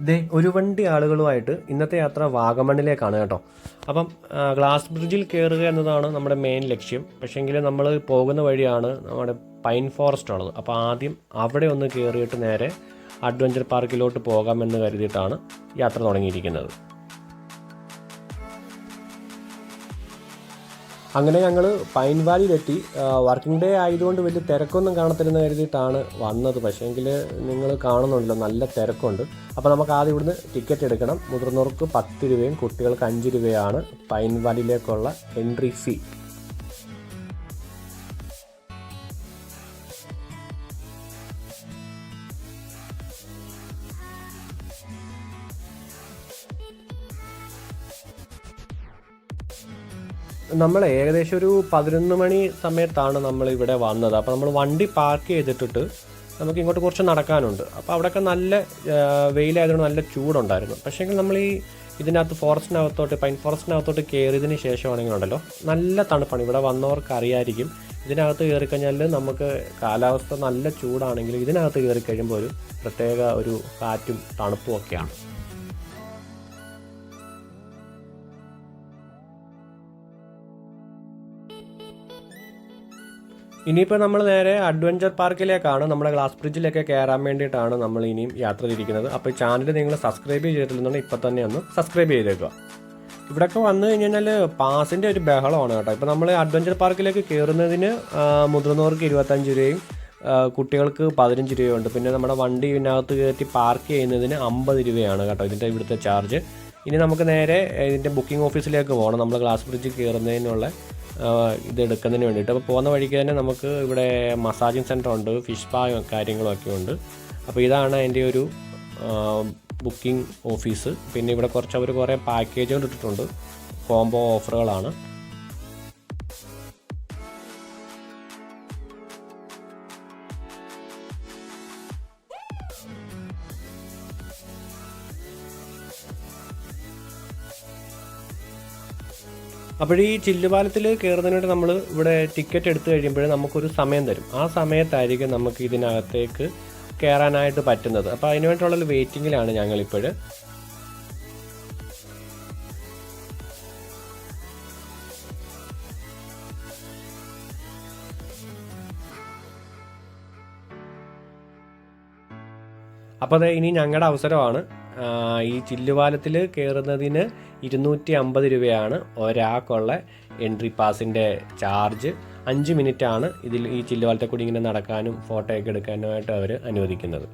ദേ ഒരു വണ്ടി ആളുകളുമായിട്ട് ഇന്നത്തെ യാത്ര വാഗമണ്ണിലേക്കാണ് കേട്ടോ. അപ്പം ഗ്ലാസ് ബ്രിഡ്ജിൽ കയറുക എന്നതാണ് നമ്മുടെ മെയിൻ ലക്ഷ്യം. പക്ഷേങ്കിൽ നമ്മൾ പോകുന്ന വഴിയാണ് നമ്മുടെ പൈൻ ഫോറസ്റ്റ് ഉള്ളത് അപ്പോൾ ആദ്യം അവിടെ ഒന്ന് കയറിയിട്ട് നേരെ അഡ്വഞ്ചർ പാർക്കിലോട്ട് പോകാമെന്ന് കരുതിയിട്ടാണ് യാത്ര തുടങ്ങിയിരിക്കുന്നത്. അങ്ങനെ ഞങ്ങൾ പൈൻ വാലിയിലെത്തി വർക്കിംഗ് ഡേ ആയതുകൊണ്ട് വലിയ തിരക്കൊന്നും കാണത്തില്ലെന്ന് കരുതിയിട്ടാണ് വന്നത്. പക്ഷേ പക്ഷേങ്കിൽ നിങ്ങൾ കാണുന്നുണ്ടല്ലോ നല്ല തിരക്കുണ്ട്. അപ്പോൾ നമുക്ക് ആദ്യം ഇവിടുന്ന് ടിക്കറ്റ് എടുക്കണം. മുതിർന്നവർക്ക് പത്ത് രൂപയും കുട്ടികൾക്ക് അഞ്ച് രൂപയാണ് പൈൻ വാലിയിലേക്കുള്ള എൻട്രി ഫീ നമ്മൾ ഏകദേശം ഒരു പതിനൊന്ന് മണി സമയത്താണ് നമ്മൾ ഇവിടെ വന്നത്. അപ്പോൾ നമ്മൾ വണ്ടി പാർക്ക് ചെയ്തിട്ടിട്ട് നമുക്ക് ഇങ്ങോട്ട് കുറച്ച് നടക്കാനുണ്ട്. അപ്പോൾ അവിടെയൊക്കെ നല്ല വെയിലായതുകൊണ്ട് നല്ല ചൂടുണ്ടായിരുന്നു. പക്ഷേങ്കിൽ നമ്മൾ ഈ ഇതിനകത്ത് ഫോറസ്റ്റിനകത്തോട്ട് പൈൻ ഫോറസ്റ്റിനകത്തോട്ട് കയറിയതിന് ശേഷമാണെങ്കിൽ ഉണ്ടല്ലോ നല്ല തണുപ്പാണ്. ഇവിടെ വന്നവർക്ക് അറിയായിരിക്കും. ഇതിനകത്ത് കയറി കഴിഞ്ഞാൽ നമുക്ക് കാലാവസ്ഥ നല്ല ചൂടാണെങ്കിലും ഇതിനകത്ത് കയറി കഴിയുമ്പോൾ ഒരു പ്രത്യേക ഒരു കാറ്റും തണുപ്പും ഒക്കെയാണ്. ഇനിയിപ്പോൾ നമ്മൾ നേരെ അഡ്വഞ്ചർ പാർക്കിലേക്കാണ് നമ്മുടെ ഗ്ലാസ് ബ്രിഡ്ജിലൊക്കെ കയറാൻ വേണ്ടിയിട്ടാണ് നമ്മൾ ഇനിയും യാത്ര തിരിക്കുന്നത്. അപ്പോൾ ചാനൽ നിങ്ങൾ സബ്സ്ക്രൈബ് ചെയ്തിട്ടുണ്ടെന്നുണ്ടെങ്കിൽ ഇപ്പോൾ തന്നെ ഒന്ന് സബ്സ്ക്രൈബ് ചെയ്തേക്കുക. ഇവിടെയൊക്കെ വന്നു കഴിഞ്ഞാൽ പാസിന്റെ ഒരു ബഹളമാണ് കേട്ടോ. ഇപ്പോൾ നമ്മൾ അഡ്വഞ്ചർ പാർക്കിലേക്ക് കയറുന്നതിന് മുതിർന്നവർക്ക് ഇരുപത്തഞ്ച് രൂപയും കുട്ടികൾക്ക് പതിനഞ്ച് രൂപയുണ്ട്. പിന്നെ നമ്മുടെ വണ്ടി ഇതിനകത്ത് കയറ്റി പാർക്ക് ചെയ്യുന്നതിന് അമ്പത് രൂപയാണ് കേട്ടോ ഇതിന്റെ ഇവിടുത്തെ ചാർജ്. ഇനി നമുക്ക് നേരെ ഇതിന്റെ ബുക്കിംഗ് ഓഫീസിലേക്ക് പോകണം. നമ്മൾ ഗ്ലാസ് ബ്രിഡ്ജ് കയറുന്നതിനുള്ള ആ, ഇത് എടുക്കുന്നതിന് വേണ്ടിയിട്ട്. അപ്പോൾ പോകുന്ന വഴിക്ക് തന്നെ നമുക്ക് ഇവിടെ മസാജിങ് സെന്റർ ഉണ്ട് ഫിഷ് പാ കാര്യങ്ങളൊക്കെ ഉണ്ട്. അപ്പോൾ ഇതാണ് അതിന്റെ ഒരു ബുക്കിംഗ് ഓഫീസ്. പിന്നെ ഇവിടെ കുറച്ച് അവർ കുറേ പാക്കേജുകൾ ഇട്ടിട്ടുണ്ട് കോംബോ ഓഫറുകളാണ്. അപ്പോൾ ഈ ചില്ലുപാലത്തിൽ കയറുന്നതിനായിട്ട് നമ്മൾ ഇവിടെ ടിക്കറ്റ് എടുത്തു കഴിയുമ്പോൾ നമുക്കൊരു സമയം തരും. ആ സമയത്തായിരിക്കും നമുക്ക് ഇതിനകത്തേക്ക് കയറാനായിട്ട് പറ്റുന്നത്. അപ്പോൾ അതിന് വേണ്ടിയിട്ടുള്ള വെയിറ്റിങ്ങിലാണ് ഞങ്ങളിപ്പോൾ അപ്പോൾ അത് ഇനി ഞങ്ങളുടെ അവസരമാണ്. ഈ ചില്ലുപാലത്തിൽ കയറുന്നതിന് ഇരുന്നൂറ്റി അമ്പത് രൂപയാണ് ഒരാൾക്കുള്ള എൻട്രി പാസിന്റെ ചാർജ്. അഞ്ച് ആണ് ഇതിൽ ഈ ചില്ലുപാലത്തെ കൂടി ഇങ്ങനെ നടക്കാനും ഫോട്ടോയൊക്കെ എടുക്കാനുമായിട്ട് അവർ അനുവദിക്കുന്നത്.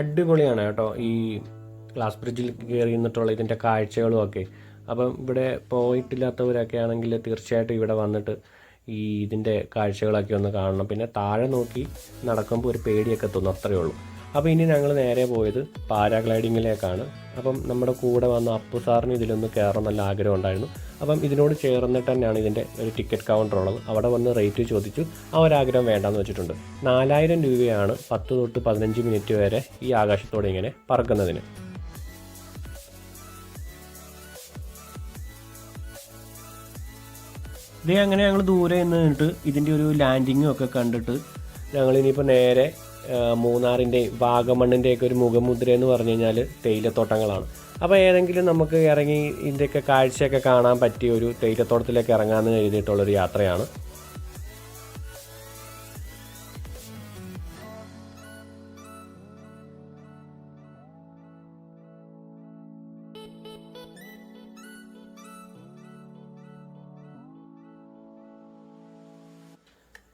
അടിപൊളിയാണ് കേട്ടോ ഈ ഗ്ലാസ് ബ്രിഡ്ജിൽ കയറി നിന്നിട്ടുള്ള ഇതിന്റെ കാഴ്ചകളും ഒക്കെ. അപ്പം ഇവിടെ പോയിട്ടില്ലാത്തവരൊക്കെ ആണെങ്കിൽ തീർച്ചയായിട്ടും ഇവിടെ വന്നിട്ട് ഈ ഇതിന്റെ കാഴ്ചകളൊക്കെ ഒന്ന് കാണണം. പിന്നെ താഴെ നോക്കി നടക്കുമ്പോൾ ഒരു പേടിയൊക്കെ തോന്നും അത്രയേ ഉള്ളൂ. അപ്പോൾ ഇനി ഞങ്ങൾ നേരെ പോയത് പാരാഗ്ലൈഡിങ്ങിലേക്കാണ്. അപ്പം നമ്മുടെ കൂടെ വന്ന അപ്പു സാറിന് ഇതിലൊന്ന് കയറാൻ നല്ല ആഗ്രഹം ഉണ്ടായിരുന്നു. അപ്പം ഇതിനോട് ചേർന്നിട്ട് തന്നെയാണ് ഇതിന്റെ ഒരു ടിക്കറ്റ് കൗണ്ടർ ഉള്ളത്. അവിടെ വന്ന് റേറ്റ് ചോദിച്ചു. ആ ഒരു ആഗ്രഹം വേണ്ടാന്ന് വെച്ചിട്ടുണ്ട്. നാലായിരം രൂപയാണ് പത്ത് തൊട്ട് പതിനഞ്ച് മിനിറ്റ് വരെ ഈ ആകാശത്തോടെ ഇങ്ങനെ പറക്കുന്നതിന്. ഇതേ അങ്ങനെ ഞങ്ങൾ ദൂരെ നിന്ന് നിന്നിട്ട് ഇതിന്റെ ഒരു ലാൻഡിങ്ങും ഒക്കെ കണ്ടിട്ട് ഞങ്ങൾ ഇനിയിപ്പോൾ നേരെ ആ, മൂന്നാറിന്റെയും വാഗമണ്ണിന്റെയൊക്കെ ഒരു മുഖമുദ്ര എന്ന് പറഞ്ഞു കഴിഞ്ഞാൽ തേയിലത്തോട്ടങ്ങളാണ്. അപ്പോൾ ഏതെങ്കിലും നമുക്ക് ഇറങ്ങി ഇതിന്റെയൊക്കെ കാഴ്ചയൊക്കെ കാണാൻ പറ്റിയ ഒരു തേയിലത്തോട്ടത്തിലേക്ക് ഇറങ്ങാമെന്ന് എഴുതിയിട്ടുള്ളൊരു യാത്രയാണ്.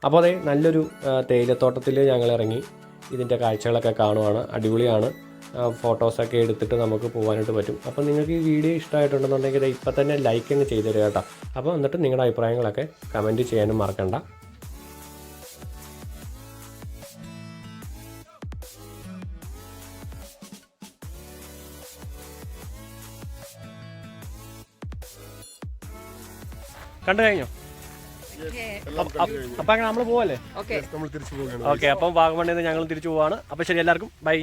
അപ്പോൾ അതേ നല്ലൊരു തേയിലത്തോട്ടത്തിൽ ഞങ്ങൾ ഇറങ്ങി. ഇതിന്റെ കാഴ്ചകളൊക്കെ കാണുവാണ്. അടിപൊളിയാണ്. ഫോട്ടോസൊക്കെ എടുത്തിട്ട് നമുക്ക് പോകാനായിട്ട് പറ്റും. അപ്പോൾ നിങ്ങൾക്ക് ഈ വീഡിയോ ഇഷ്ടമായിട്ടുണ്ടെന്നുണ്ടെങ്കിൽ ഇപ്പം തന്നെ ലൈക്ക് അങ്ങ് ചെയ്തു തരിക കേട്ടോ. അപ്പോൾ എന്നിട്ട് നിങ്ങളുടെ അഭിപ്രായങ്ങളൊക്കെ കമന്റ് ചെയ്യാനും മറക്കണ്ട. കണ്ടു കഴിഞ്ഞോ? അപ്പം അങ്ങനെ നമ്മൾ പോവല്ലേ? ഓക്കെ നമ്മൾ തിരിച്ചു പോവുകയാണ്. ഓക്കെ അപ്പം വാഗമണ്ണിൽ നിന്ന് ഞങ്ങൾ തിരിച്ചു പോവാണ്. അപ്പൊ ശരി എല്ലാവർക്കും ബൈ.